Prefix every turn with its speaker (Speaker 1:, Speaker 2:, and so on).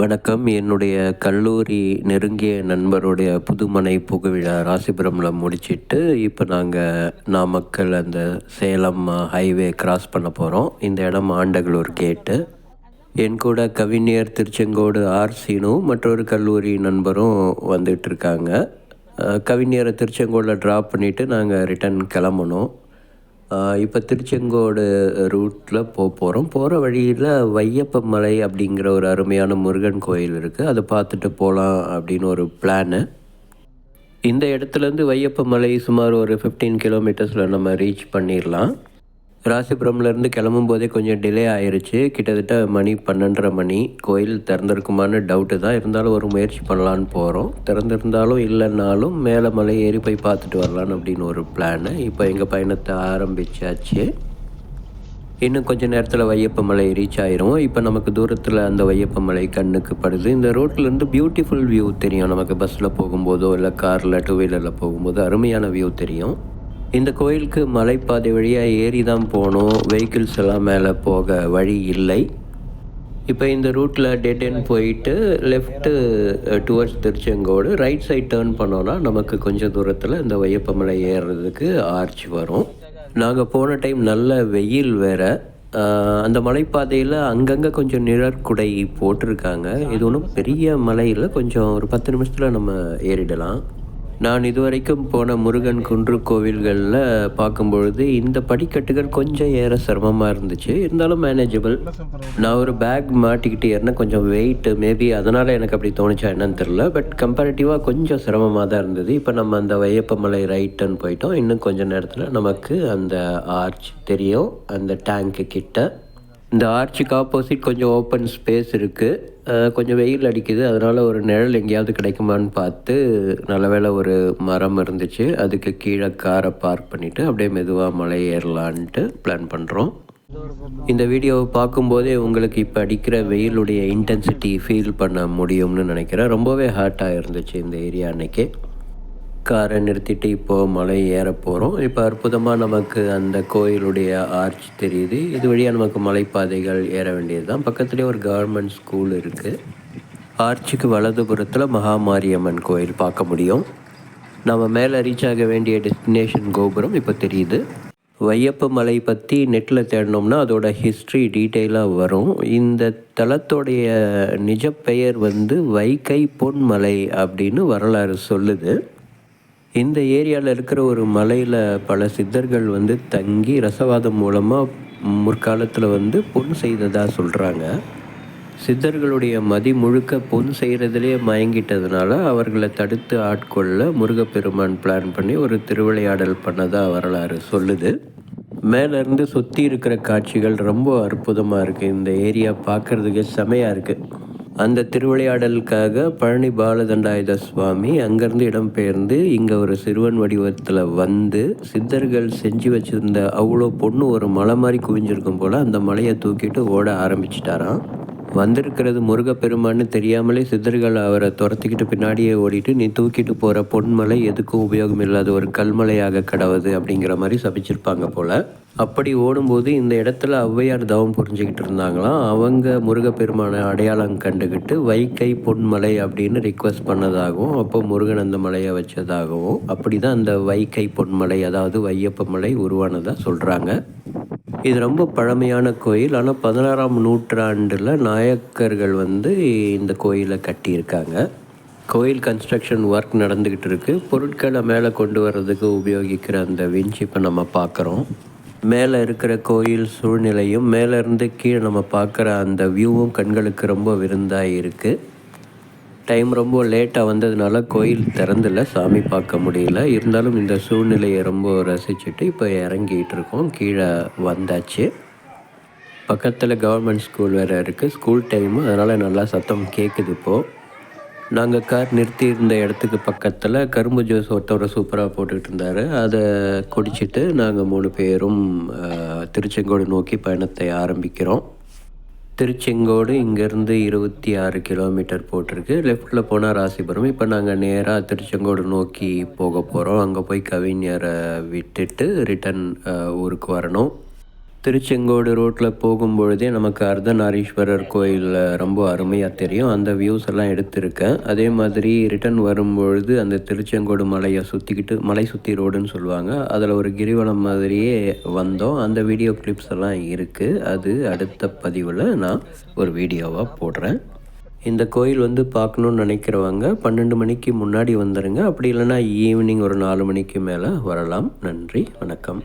Speaker 1: வணக்கம். என்னுடைய கல்லூரி நெருங்கிய நண்பருடைய புதுமனை புகுவிழா ராசிபுரமில் முடிச்சிட்டு இப்போ நாங்கள் நாமக்கல் அந்த சேலம் ஹைவே கிராஸ் பண்ண போகிறோம் இந்த இடம் ஆண்டகளூர் கேட்டு என் கூட கவிஞர் திருச்செங்கோடு ஆர் சீனு மற்றொரு கல்லூரி நண்பரும் வந்துட்டுருக்காங்க கவிஞரை திருச்செங்கோடில் ட்ராப் பண்ணிவிட்டு நாங்கள் ரிட்டன் கிளம்பணும். இப்போ திருச்செங்கோடு ரூட்டில் போக போகிறோம் போகிற வழியில் வையப்ப மலை அப்படிங்கிற ஒரு அருமையான முருகன் கோயில் இருக்குது அதை பார்த்துட்டு போகலாம் அப்படின்னு ஒரு பிளானு இந்த இடத்துலேருந்து வையப்ப மலை சுமார் ஒரு ஃபிஃப்டீன் கிலோமீட்டர்ஸில் நம்ம ரீச் பண்ணிடலாம் ராசிபுரம்லேருந்து கிளம்பும் போதே கொஞ்சம் டிலே ஆயிடுச்சு கிட்டத்தட்ட மணி பன்னெண்டரை மணி. கோயில் திறந்திருக்குமான்னு டவுட்டு தான். இருந்தாலும் ஒரு முயற்சி பண்ணலான்னு போகிறோம் திறந்திருந்தாலும் இல்லைன்னாலும் மேலே மலை ஏறி போய் பார்த்துட்டு வரலான்னு அப்படின்னு ஒரு பிளானு இப்போ எங்கள் பயணத்தை ஆரம்பிச்சாச்சு. இன்னும் கொஞ்ச நேரத்தில் வையப்ப மலை ரீச் ஆயிரும். இப்போ நமக்கு தூரத்தில் அந்த வையப்ப மலை கண்ணுக்கு படுது. இந்த ரோட்லேருந்து பியூட்டிஃபுல் வியூ தெரியும். நமக்கு பஸ்ஸில் போகும்போதோ இல்லை காரில் டூ வீலரில் போகும்போது அருமையான வியூ தெரியும். இந்த கோயிலுக்கு மலைப்பாதை வழியாக ஏறி தான் போகணும் வெஹிக்கிள்ஸ் எல்லாம் மேலே போக வழி இல்லை. இப்போ இந்த ரூட்டில் டெட் என் போயிட்டு left towards Tiruchengode right side turn பண்ணோன்னா நமக்கு கொஞ்சம் தூரத்தில் இந்த வையப்பமலை ஏறுறதுக்கு ஆர்ச் வரும். நாங்கள் போன டைம் நல்ல வெயில் வேறு. அந்த மலைப்பாதையில் அங்கங்கே கொஞ்சம் நிழற்குடை போட்டிருக்காங்க. இது ஒன்றும் பெரிய மலையில் கொஞ்சம் ஒரு பத்து நிமிஷத்தில் நம்ம ஏறிடலாம். நான் இதுவரைக்கும் போன முருகன் குன்று கோவில்களில் பார்க்கும்பொழுது இந்த படிக்கட்டுகள் கொஞ்சம் ஏற சிரமமாக இருந்துச்சு. இருந்தாலும் மேனேஜபிள் நான் ஒரு பேக் மாட்டிக்கிட்டு ஏறினா கொஞ்சம் வெயிட்டு மேபி அதனால் எனக்கு அப்படி தோணுச்சா என்னன்னு தெரில பட் கம்பேரிட்டிவாக கொஞ்சம் சிரமமாக தான் இருந்தது. இப்போ நம்ம அந்த வையப்பமலை ரைட்டுன்னு போயிட்டோம். இன்னும் கொஞ்சம் நேரத்தில் நமக்கு அந்த ஆர்ச் தெரியும். அந்த டேங்க்கு கிட்ட இந்த ஆர்ச்சுக்கு ஆப்போசிட் கொஞ்சம் ஓப்பன் ஸ்பேஸ் இருக்குது கொஞ்சம் வெயில் அடிக்குது. அதனால் ஒரு நிழல் எங்கேயாவது கிடைக்குமான்னு பார்த்து நல்ல வேளை ஒரு மரம் இருந்துச்சு. அதுக்கு கீழே காரை பார்க் பண்ணிவிட்டு அப்படியே மெதுவாக மலை ஏறலான்ட்டு பிளான் பண்ணுறோம் இந்த வீடியோவை பார்க்கும்போதே உங்களுக்கு இப்போ அடிக்கிற வெயிலுடைய இன்டென்சிட்டி ஃபீல் பண்ண முடியும்னு நினைக்கிறேன். ரொம்பவே ஹாட்டாக இருந்துச்சு இந்த ஏரியா அன்றைக்கி காரை நிறுத்திட்டு இப்போது மலை ஏற போகிறோம் இப்போ அற்புதமாக நமக்கு அந்த கோயிலுடைய ஆர்ச் தெரியுது. இது வழியாக நமக்கு மலைப்பாதைகள் ஏற வேண்டியது தான் பக்கத்துலேயே ஒரு கவர்மெண்ட் ஸ்கூல் இருக்குது ஆர்ச்சுக்கு வலதுபுறத்தில் மகாமாரியம்மன் கோயில் பார்க்க முடியும். நம்ம மேலே ரீச் ஆக வேண்டிய டெஸ்டினேஷன் கோபுரம் இப்போ தெரியுது. வையப்ப மலை பற்றி நெட்டில் தேடினோம்னா அதோட ஹிஸ்ட்ரி டீட்டெயிலாக வரும். இந்த தலத்தோடைய நிஜ பெயர் வந்து வைகை பொன்மலை அப்படின்னு வரலாறு சொல்லுது. இந்த ஏரியாவில் இருக்கிற ஒரு மலையில் பல சித்தர்கள் வந்து தங்கி ரசவாதம் மூலமாக முற்காலத்தில் வந்து பொன் செய்ததாக சொல்கிறாங்க சித்தர்களுடைய மதி முழுக்க பொன் செய்கிறதுலே மயங்கிட்டதுனால அவர்களை தடுத்து ஆட்கொள்ள முருகப்பெருமான் பிளான் பண்ணி ஒரு திருவிளையாடல் பண்ணதாக வரலாறு சொல்லுது. மேலேருந்து சுற்றி இருக்கிற காட்சிகள் ரொம்ப அற்புதமாக இருக்குது இந்த ஏரியா பார்க்குறதுக்கு செமையாக இருக்குது அந்த திருவிளையாடலுக்காக பழனி பாலதண்டாயுத சுவாமி அங்கேருந்து இடம்பெயர்ந்து இங்கே ஒரு சிறுவன் வடிவத்தில் வந்து சித்தர்கள் செஞ்சு வச்சுருந்த அவ்வளோ பொண்ணு ஒரு மலை மாதிரி குவிஞ்சிருக்கும் போல் அந்த மலையை தூக்கிட்டு ஓட ஆரம்பிச்சிட்டாராம். வந்திருக்கிறது முருகப்பெருமான்னு தெரியாமலே சித்தர்கள் அவரை துரத்திக்கிட்டு பின்னாடியே ஓடிட்டு நீ தூக்கிட்டு போகிற பொன்மலை எதுக்கும் உபயோகம் இல்லாத ஒரு கல்மலையாக கடவுது அப்படிங்கிற மாதிரி சபிச்சிருப்பாங்க போல். அப்படி ஓடும்போது இந்த இடத்துல ஔவையார் தவம் புரிஞ்சுக்கிட்டு இருந்தாங்களாம். அவங்க முருகப்பெருமானை அடையாளம் கண்டுக்கிட்டு வைகை பொன்மலை அப்படின்னு ரிக்வஸ்ட் பண்ணதாகவும் அப்போ முருகன் அந்த மலையை வச்சதாகவும் அப்படி தான் அந்த வைகை பொன்மலை அதாவது வையப்ப மலை உருவானதாக சொல்கிறாங்க இது ரொம்ப பழமையான கோயில். ஆனால் பதினாறாம் நூற்றாண்டில் நாயக்கர்கள் வந்து இந்த கோயிலை கட்டியிருக்காங்க. கோயில் கன்ஸ்ட்ரக்ஷன் ஒர்க் நடந்துக்கிட்டு இருக்குது பொருட்களை மேலே கொண்டு வர்றதுக்கு உபயோகிக்கிற அந்த விஞ்ச் இப்போ நம்ம பார்க்குறோம். மேலே இருக்கிற கோயில் சூழ்நிலையும் மேலேருந்து கீழே நம்ம பார்க்குற அந்த வியூவும் கண்களுக்கு ரொம்ப விருந்தாக இருக்குது டைம் ரொம்ப லேட்டாக வந்ததுனால கோயில் திறந்தில்ல சாமி பார்க்க முடியல. இருந்தாலும் இந்த சூழ்நிலையை ரொம்ப ரசிச்சுட்டு இப்போ இறங்கிட்டு இருக்கோம். கீழே வந்தாச்சு. பக்கத்தில் கவர்மெண்ட் ஸ்கூல் வேறு இருக்குது ஸ்கூல் டைமு அதனால் நல்லா சத்தம் கேட்குது இப்போது நாங்கள் கார் நிறுத்தி இருந்த இடத்துக்கு பக்கத்தில் கரும்பு ஜூஸ் ஒருத்தவரை சூப்பராக போட்டுக்கிட்டு இருந்தார். அதை குடிச்சிட்டு நாங்கள் மூணு பேரும் திருச்செங்கோடு நோக்கி பயணத்தை ஆரம்பிக்கிறோம். திருச்செங்கோடு இங்கேருந்து இருபத்தி ஆறு கிலோமீட்டர் போட்டிருக்கு. லெஃப்ட்டில் போனால் ராசிபுரம் இப்போ நாங்கள் நேராக திருச்செங்கோடு நோக்கி போக போகிறோம் அங்கே போய் கவிஞரை விட்டுட்டு ரிட்டன் ஊருக்கு வரணும். திருச்செங்கோடு ரோட்டில் போகும்பொழுதே நமக்கு அர்த்தநாரீஸ்வரர் கோயில் ரொம்ப அருமையாக தெரியும். அந்த வியூஸ் எல்லாம் எடுத்திருக்கேன். அதே மாதிரி ரிட்டர்ன் வரும்பொழுது அந்த திருச்செங்கோடு மலையை சுற்றிக்கிட்டு மலை சுற்றி ரோடுன்னு சொல்லுவாங்க. அதில் ஒரு கிரிவலம் மாதிரியே வந்தோம். அந்த வீடியோ கிளிப்ஸ் எல்லாம் இருக்குது அது அடுத்த பதிவில் நான் ஒரு வீடியோவாக போடுறேன். இந்த கோயில் வந்து பார்க்கணுன்னு நினைக்கிறவங்க பன்னெண்டு மணிக்கு முன்னாடி வந்துடுங்க அப்படி இல்லைன்னா ஈவினிங் ஒரு நாலு மணிக்கு மேலே வரலாம். நன்றி. வணக்கம்.